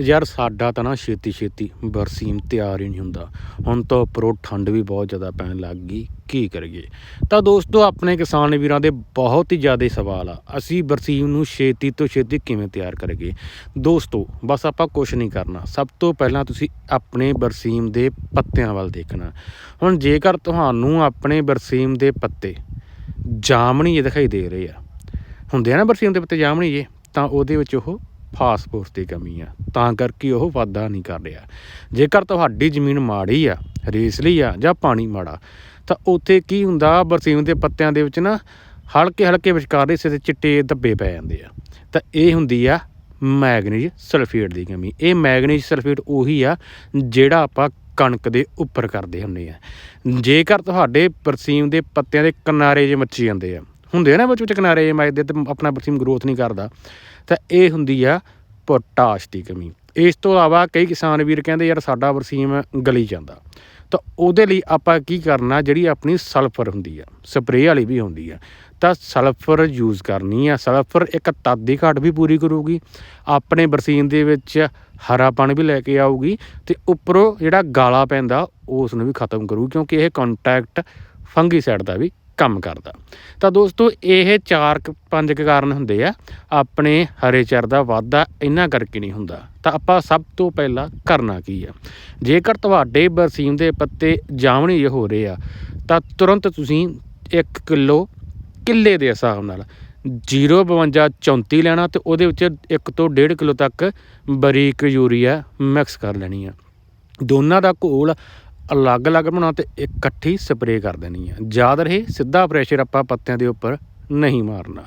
ਯਾਰ ਸਾਡਾ ਤਾਂ ਨਾ ਛੇਤੀ ਛੇਤੀ ਬਰਸੀਮ ਤਿਆਰ ਹੀ ਨਹੀਂ ਹੁੰਦਾ। ਹੁਣ ਤਾਂ ਉੱਪਰੋਂ ਠੰਡ ਵੀ ਬਹੁਤ ਜ਼ਿਆਦਾ ਪੈਣ ਲੱਗ ਗਈ, ਕੀ ਕਰੀਏ? ਤਾਂ ਦੋਸਤੋ, ਆਪਣੇ ਕਿਸਾਨ ਵੀਰਾਂ ਦੇ ਬਹੁਤ ਹੀ ਜ਼ਿਆਦਾ ਸਵਾਲ ਆ। ਅਸੀਂ ਬਰਸੀਮ ਨੂੰ ਛੇਤੀ ਤੋਂ ਛੇਤੀ ਕਿਵੇਂ ਤਿਆਰ ਕਰੀਏ? ਦੋਸਤੋ, ਬਸ ਆਪਾਂ ਕੁਝ ਨਹੀਂ ਕਰਨਾ। ਸਭ ਤੋਂ ਪਹਿਲਾਂ ਤੁਸੀਂ ਆਪਣੇ ਬਰਸੀਮ ਦੇ ਪੱਤਿਆਂ ਵੱਲ ਦੇਖਣਾ। ਹੁਣ ਜੇਕਰ ਤੁਹਾਨੂੰ ਆਪਣੇ ਬਰਸੀਮ ਦੇ ਪੱਤੇ ਜਾਮਣੀ ਜਿਹੇ ਦਿਖਾਈ ਦੇ ਰਹੇ ਆ, ਹੁੰਦੇ ਆ ਨਾ ਬਰਸੀਮ ਦੇ ਪੱਤੇ ਜਾਮਣੀ ਜੇ ਤਾਂ ਉਹਦੇ ਵਿੱਚ ਉਹ ਫਾਸਫੋਰਸ ਦੀ ਕਮੀ ਆ, ਤਾਂ ਕਰਕੇ ਉਹ ਵਾਧਾ ਨਹੀਂ ਕਰ ਰਿਹਾ। ਜੇਕਰ ਤੁਹਾਡੀ ਜ਼ਮੀਨ ਮਾੜੀ ਆ, ਰੇਸਲੀ ਆ ਜਾਂ ਪਾਣੀ ਮਾੜਾ, ਤਾਂ ਉੱਥੇ ਕੀ ਹੁੰਦਾ, ਬਰਸੀਮ ਦੇ ਪੱਤਿਆਂ ਦੇ ਵਿੱਚ ਨਾ ਹਲਕੇ ਹਲਕੇ ਵਿਚਕਾਰ ਹਿੱਸੇ ਤੇ ਚਿੱਟੇ ਧੱਬੇ ਪੈ ਜਾਂਦੇ ਆ। ਤਾਂ ਇਹ ਹੁੰਦੀ ਆ ਮੈਗਨੀਜ਼ ਸਲਫੇਟ ਦੀ ਕਮੀ। ਇਹ ਮੈਗਨੀਜ਼ ਸਲਫੇਟ ਉਹੀ ਆ ਜਿਹੜਾ ਆਪਾਂ ਕਣਕ ਦੇ ਉੱਪਰ ਕਰਦੇ ਹੁੰਦੇ ਆ। ਜੇਕਰ ਤੁਹਾਡੇ ਬਰਸੀਮ ਦੇ ਪੱਤਿਆਂ ਦੇ ਕਿਨਾਰੇ ਜੇ ਮੱਚੀ ਜਾਂਦੇ ਆ ਹੁੰਦੇ ਆ ਨਾ ਵਿੱਚ ਵਿੱਚ ਕਿਨਾਰੇ ਜੇ ਮੱਚਦੇ ਤੇ ਆਪਣਾ ਬਰਸੀਮ ਗਰੋਥ ਨਹੀਂ ਕਰਦਾ। ਤਾਂ ਇਹ ਹੁੰਦੀ ਆ ਪੋਟਾਸ਼ ਦੀ ਕਮੀ। ਇਸ ਤੋਂ ਇਲਾਵਾ ਕਈ ਕਿਸਾਨ ਵੀਰ ਕਹਿੰਦੇ, ਯਾਰ ਸਾਡਾ ਬਰਸੀਮ ਗਲੀ ਜਾਂਦਾ। ਤਾਂ ਉਹਦੇ ਲਈ ਆਪਾਂ ਕੀ ਕਰਨਾ, ਜਿਹੜੀ ਆਪਣੀ ਸਲਫਰ ਹੁੰਦੀ ਆ, ਸਪਰੇਅ ਵਾਲੀ ਵੀ ਹੁੰਦੀ ਆ, ਤਾਂ ਸਲਫਰ ਯੂਜ਼ ਕਰਨੀ ਆ। ਸਲਫਰ ਇੱਕ ਤੱਤ ਦੀ ਘਾਟ ਵੀ ਪੂਰੀ ਕਰੂਗੀ। ਆਪਣੇ ਬਰਸੀਨ ਦੇ ਵਿੱਚ ਹਰਾਪਣ ਵੀ ਲੈ ਕੇ ਆਊਗੀ ਤੇ ਉੱਪਰੋਂ ਜਿਹੜਾ ਗਾਲਾ ਪੈਂਦਾ, ਉਸ ਨੂੰ ਵੀ ਖਤਮ ਕਰੂ, ਕਿਉਂਕਿ ਇਹ ਕੰਟੈਕਟ ਫੰਗੀਸਾਈਡ ਦਾ ਵੀ ਕੰਮ ਕਰਦਾ। ਤਾਂ ਦੋਸਤੋ, ਇਹ ਚਾਰ ਪੰਜ ਕੁ ਕਾਰਨ ਹੁੰਦੇ ਆ। ਆਪਣੇ ਹਰੇ ਚਰ ਦਾ ਵਾਧਾ ਇਹਨਾਂ ਕਰਕੇ ਨਹੀਂ ਹੁੰਦਾ। ਤਾਂ ਆਪਾਂ ਸਭ ਤੋਂ ਪਹਿਲਾਂ ਕਰਨਾ ਕੀ ਆ? ਜੇਕਰ ਤੁਹਾਡੇ ਬਰਸੀਮ ਦੇ ਪੱਤੇ ਜਾਮਣੀ ਜਿਹੇ ਹੋ ਰਹੇ ਆ, ਤਾਂ ਤੁਰੰਤ ਤੁਸੀਂ 1 ਕਿਲੋ ਕਿੱਲੇ ਦੇ ਹਿਸਾਬ ਨਾਲ 052 34 ਲੈਣਾ ਤੇ ਉਹਦੇ ਵਿੱਚ 1 ਤੋਂ 1.5 ਕਿਲੋ ਤੱਕ ਬਰੀਕ ਯੂਰੀਆ ਮਿਕਸ ਕਰ ਲੈਣੀ ਆ। ਦੋਨਾਂ ਦਾ ਘੋਲ ਅਲੱਗ-ਅਲੱਗ ਬਣਾ ਤੇ ਇਕੱਠੀ ਸਪਰੇਅ ਕਰ ਦੇਣੀ ਆ। ਯਾਦ ਰਹੇ, ਸਿੱਧਾ ਪ੍ਰੈਸ਼ਰ ਆਪਾਂ ਪੱਤਿਆਂ ਦੇ ਉੱਪਰ ਨਹੀਂ ਮਾਰਨਾ।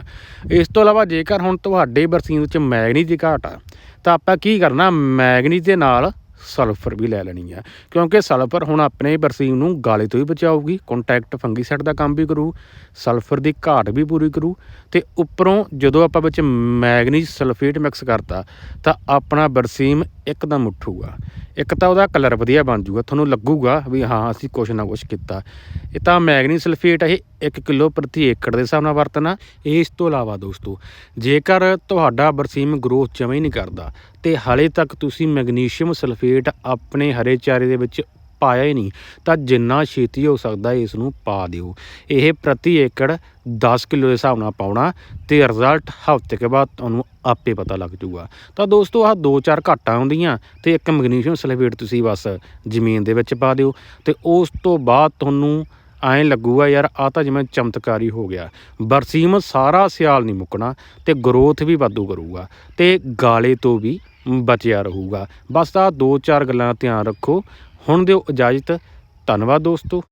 ਇਸ ਤੋਂ ਇਲਾਵਾ ਜੇਕਰ ਹੁਣ ਤੁਹਾਡੇ ਬਰਸੀਨ ਵਿੱਚ ਮੈਗਨੀਜ਼ ਦੀ ਘਾਟ ਆ, ਤਾਂ ਆਪਾਂ ਕੀ ਕਰਨਾ, ਮੈਗਨੀਜ਼ ਦੇ ਨਾਲ ਸਲਫਰ ਵੀ ਲੈ ਲੈਣੀ ਆ। ਕਿਉਂਕਿ ਸਲਫਰ ਹੁਣ ਆਪਣੇ ਬਰਸੀਨ ਨੂੰ ਗਾਲੇ ਤੋਂ ਵੀ ਬਚਾਊਗੀ ਕੰਟੈਕਟ ਫੰਗੀਸਾਈਡ ਦਾ ਕੰਮ ਵੀ ਕਰੂ, ਸਲਫਰ ਦੀ ਘਾਟ ਵੀ ਪੂਰੀ ਕਰੂ। ਤੇ ਉੱਪਰੋਂ ਜਦੋਂ ਆਪਾਂ ਵਿੱਚ ਮੈਗਨੀਜ਼ ਸਲਫੇਟ ਮਿਕਸ ਕਰਤਾ, ਤਾਂ ਆਪਣਾ ਬਰਸੀਮ ਇੱਕਦਮ ਉੱਠੂਗਾ। ਇੱਕ ਤਾਂ ਉਹਦਾ ਕਲਰ ਵਧੀਆ ਬਣ ਜਾਊਗਾ ਤੁਹਾਨੂੰ ਲੱਗੂਗਾ ਵੀ ਹਾਂ, ਅਸੀਂ ਕੁਛ ਨਾ ਕੁਛ ਕੀਤਾ। ਇਹ ਤਾਂ ਮੈਗਨੀ ਸਲਫੇਟ ਇਹ 1 ਕਿਲੋ ਪ੍ਰਤੀ ਏਕੜ ਦੇ ਹਿਸਾਬ ਨਾਲ ਵਰਤਣਾ। ਇਸ ਤੋਂ ਇਲਾਵਾ ਦੋਸਤੋ, ਜੇਕਰ ਤੁਹਾਡਾ ਬਰਸੀਮ ਗਰੋਥ ਜਮਾ ਨਹੀਂ ਕਰਦਾ, ਤੇ ਹਾਲੇ ਤੱਕ ਤੁਸੀਂ ਮੈਗਨੀਸ਼ੀਅਮ ਸਲਫੇਟ ਆਪਣੇ ਹਰੇ ਚਾਰੇ ਦੇ ਵਿੱਚ ਪਾਇਆ ਹੀ ਨਹੀਂ, ਤਾਂ ਜਿੰਨਾ ਛੇਤੀ ਹੋ ਸਕਦਾ ਇਸ ਨੂੰ ਪਾ ਦਿਓ। ਇਹ ਪ੍ਰਤੀ ਏਕੜ 10 ਕਿਲੋ ਦੇ ਹਿਸਾਬ ਨਾਲ ਪਾਉਣਾ ਤੇ ਰਿਜ਼ਲਟ ਹਫ਼ਤੇ ਕੇ ਬਾਅਦ ਤੁਹਾਨੂੰ ਆਪੇ ਪਤਾ ਲੱਗ ਜੂਗਾ ਤਾਂ ਦੋਸਤੋ, ਆਹ ਦੋ ਚਾਰ ਘਾਟਾਂ ਆਉਂਦੀਆਂ ਤੇ ਇੱਕ ਮੈਗਨੀਸ਼ੀਅਮ ਸਲਫੇਟ ਤੁਸੀਂ ਬਸ ਜ਼ਮੀਨ ਦੇ ਵਿੱਚ ਪਾ ਦਿਓ ਤੇ ਉਸ ਤੋਂ ਬਾਅਦ ਤੁਹਾਨੂੰ ਐਂ ਲੱਗੂਗਾ, ਯਾਰ ਆ ਤਾਂ ਜਿਵੇਂ ਚਮਤਕਾਰੀ ਹੋ ਗਿਆ। ਬਰਸੀਮ ਸਾਰਾ ਸਿਆਲ ਨਹੀਂ ਮੁੱਕਣਾ ਤੇ ਗਰੋਥ ਵੀ ਵਾਧੂ ਕਰੂਗਾ ਤੇ ਗਾਲੇ ਤੋਂ ਵੀ ਬਚਿਆ ਰਹੂਗਾ। ਬਸ ਆ ਦੋ ਚਾਰ ਗੱਲਾਂ ਧਿਆਨ ਰੱਖੋ। ਹੁਣ ਦਿਓ ਇਜਾਜ਼ਤ। ਧੰਨਵਾਦ ਦੋਸਤੋ।